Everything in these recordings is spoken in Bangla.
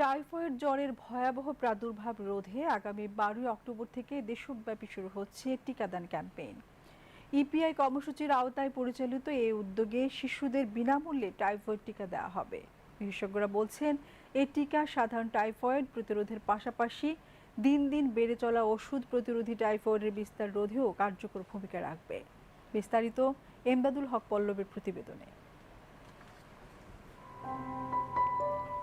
টাইফয়েড জ্বরের ভয়াবহ প্রাদুর্ভাব রোধে আগামী বারোই অক্টোবর থেকে দেশব্যাপী শুরু হচ্ছে টিকাদান ক্যাম্পেইন। ইপিআই কর্মসূচির আওতায় পরিচালিত এই উদ্যোগে শিশুদের বিনামূল্যে টাইফয়েড টিকা দেওয়া হবে। বিশেষজ্ঞরা বলছেন এই টিকা সাধারণ টাইফয়েড প্রতিরোধের পাশাপাশি দিন দিন বেড়ে চলা ওষুধ প্রতিরোধী টাইফয়েডের বিস্তার রোধেও কার্যকর ভূমিকা রাখবে। বিস্তারিত এমদাদুল হক পল্লবের প্রতিবেদনে।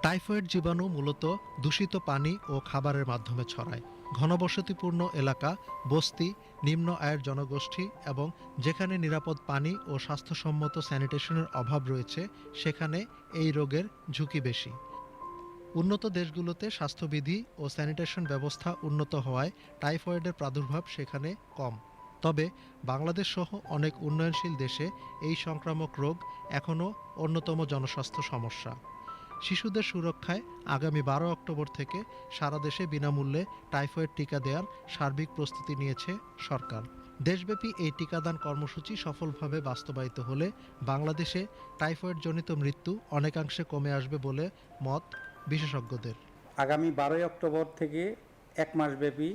টাইফয়েড জীবাণু মূলত দূষিত পানি ও খাবারের মাধ্যমে ছড়ায়। ঘনবসতিপূর্ণ এলাকা, বস্তি, নিম্ন আয়ের জনগোষ্ঠী এবং যেখানে নিরাপদ পানি ও স্বাস্থ্যসম্মত স্যানিটেশনের অভাব রয়েছে, সেখানে এই রোগের ঝুঁকি বেশি। উন্নত দেশগুলোতে স্বাস্থ্যবিধি ও স্যানিটেশন ব্যবস্থা উন্নত হওয়ায় টাইফয়েডের প্রাদুর্ভাব সেখানে কম। তবে বাংলাদেশ সহ অনেক উন্নয়নশীল দেশে এই সংক্রামক রোগ এখনও অন্যতম জনস্বাস্থ্য সমস্যা। শিশুদের সুরক্ষায় আগামী বারো অক্টোবর থেকে সারা দেশে বিনামূল্যে টাইফয়েড টিকা দেওয়ার সার্বিক প্রস্তুতি নিয়েছে সরকার। দেশব্যাপী এই টিকাদান কর্মসূচি সফলভাবে বাস্তবায়িত হলে বাংলাদেশে টাইফয়েডজনিত মৃত্যু অনেকাংশে কমে আসবে বলে মত বিশেষজ্ঞদের। আগামী বারোই অক্টোবর থেকে এক মাসব্যাপী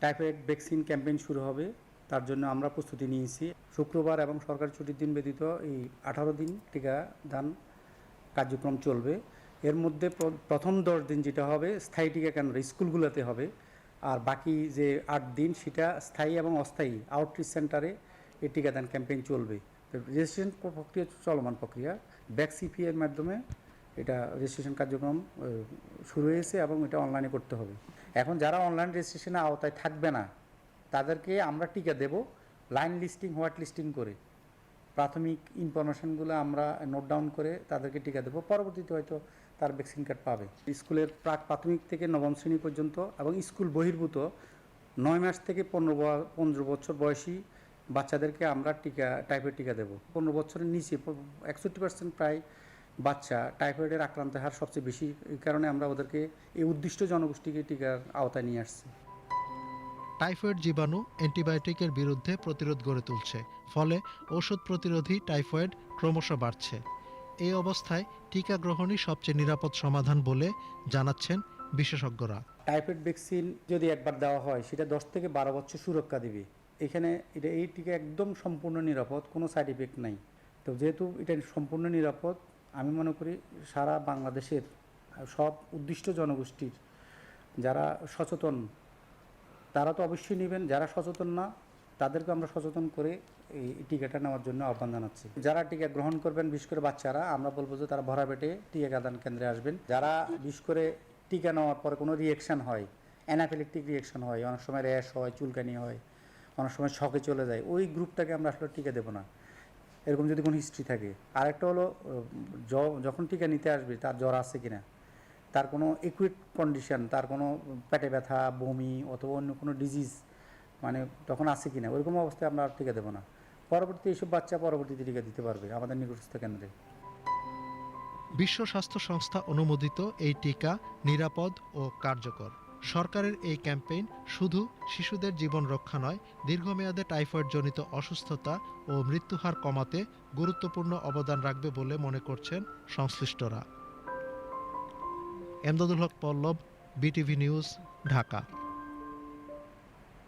টাইফয়েড ভ্যাকসিন ক্যাম্পেইন শুরু হবে। তার জন্য আমরা প্রস্তুতি নিয়েছি। শুক্রবার এবং সরকারি ছুটির দিন ব্যতীত এই আঠারো দিন টিকা দান কার্যক্রম চলবে। এর মধ্যে প্রথম দশ দিন যেটা হবে, স্থায়ী টিকা কেন্দ্র, স্কুলগুলোতে হবে। আর বাকি যে আট দিন সেটা স্থায়ী এবং অস্থায়ী আউটরিচ সেন্টারে এই টিকাদান ক্যাম্পেইন চলবে। রেজিস্ট্রেশন প্রক্রিয়া চলমান প্রক্রিয়া। ব্যাকসিপি এর মাধ্যমে এটা রেজিস্ট্রেশন কার্যক্রম শুরু হয়েছে এবং এটা অনলাইনে করতে হবে। এখন যারা অনলাইন রেজিস্ট্রেশনের আওতায় থাকবে না, তাদেরকে আমরা টিকা দেব লাইন লিস্টিং হোয়াইট লিস্টিং করে। প্রাথমিক ইনফরমেশনগুলো আমরা নোট ডাউন করে তাদেরকে টিকা দেবো। পরবর্তীতে হয়তো তার ভ্যাকসিন কার্ড পাবে। স্কুলের প্রাক প্রাথমিক থেকে নবম শ্রেণি পর্যন্ত এবং স্কুল বহির্ভূত নয় মাস থেকে পনেরো পনেরো বছর বয়সী বাচ্চাদেরকে আমরা টিকা, টাইফয়েড টিকা দেবো। পনেরো বছরের নিচে একষট্টি পার্সেন্ট প্রায় বাচ্চা টাইফয়েডের আক্রান্তের হার সবচেয়ে বেশি, এই কারণে আমরা ওদেরকে এই উদ্দিষ্ট জনগোষ্ঠীকে টিকার আওতায় নিয়ে আসছি। টাইফয়েড জীবাণু অ্যান্টিবায়োটিকের বিরুদ্ধে প্রতিরোধ গড়ে তুলছে, ফলে ওষুধ প্রতিরোধী টাইফয়েড ক্রমশ বাড়ছে। এই অবস্থায় টিকা গ্রহণই সবচেয়ে নিরাপদ সমাধান বলে জানাচ্ছেন বিশেষজ্ঞরা। টাইফয়েড ভ্যাকসিন যদি একবার দেওয়া হয়, সেটা দশ থেকে বারো বছর সুরক্ষা দিবে। এখানে এটা, এই টিকা একদম সম্পূর্ণ নিরাপদ, কোনো সাইড ইফেক্ট নাই। তো যেহেতু এটা সম্পূর্ণ নিরাপদ, আমি মনে করি সারা বাংলাদেশের সব উদ্দিষ্ট জনগোষ্ঠীর যারা সচেতন তারা তো অবশ্যই নেবেন, যারা সচেতন না, তাদেরকে আমরা সচেতন করে এই টিকাটা নেওয়ার জন্য আহ্বান জানাচ্ছি। যারা টিকা গ্রহণ করবেন বিশেষ করে বাচ্চারা, আমরা বলব যে তারা ভরা পেটে টিকাদান কেন্দ্রে আসবেন। যারা বিশেষ করে টিকা নেওয়ার পরে কোনো রিয়েকশান হয় অ্যানাফিলিকটিক রিয়েকশন হয়, অনেক সময় র্যাশ হয়, চুলকানি হয়, অনেক সময় শখে চলে যায়, ওই গ্রুপটাকে আমরা আসলে টিকা দেবো না। এরকম যদি কোনো হিস্ট্রি থাকে। আরেকটা হলো যখন টিকা নিতে আসবে, তার জ্বর আছে কিনা? তার কোনো ইকুইড কন্ডিশন তার কোনো পেটে ব্যথা, বমি অথবা অন্য কোনো ডিজিজ মানে তখন আছে কি না ওইরকম অবস্থায় আমরা আর টিকা দেবো না। পরবর্তী এইসব বাচ্চা পরবর্তীতে টিকা দিতে পারবে আমাদের নিকটস্থ কেন্দ্রে। বিশ্ব স্বাস্থ্য সংস্থা অনুমোদিত এই টিকা নিরাপদ ও কার্যকর। সরকারের এই ক্যাম্পেইন শুধু শিশুদের জীবন রক্ষা নয়, দীর্ঘমেয়াদে টাইফয়েডজনিত অসুস্থতা ও মৃত্যুহার কমাতে গুরুত্বপূর্ণ অবদান রাখবে বলে মনে করছেন সংশ্লিষ্টরা। Emdadul Haque Pallab BTV news Dhaka.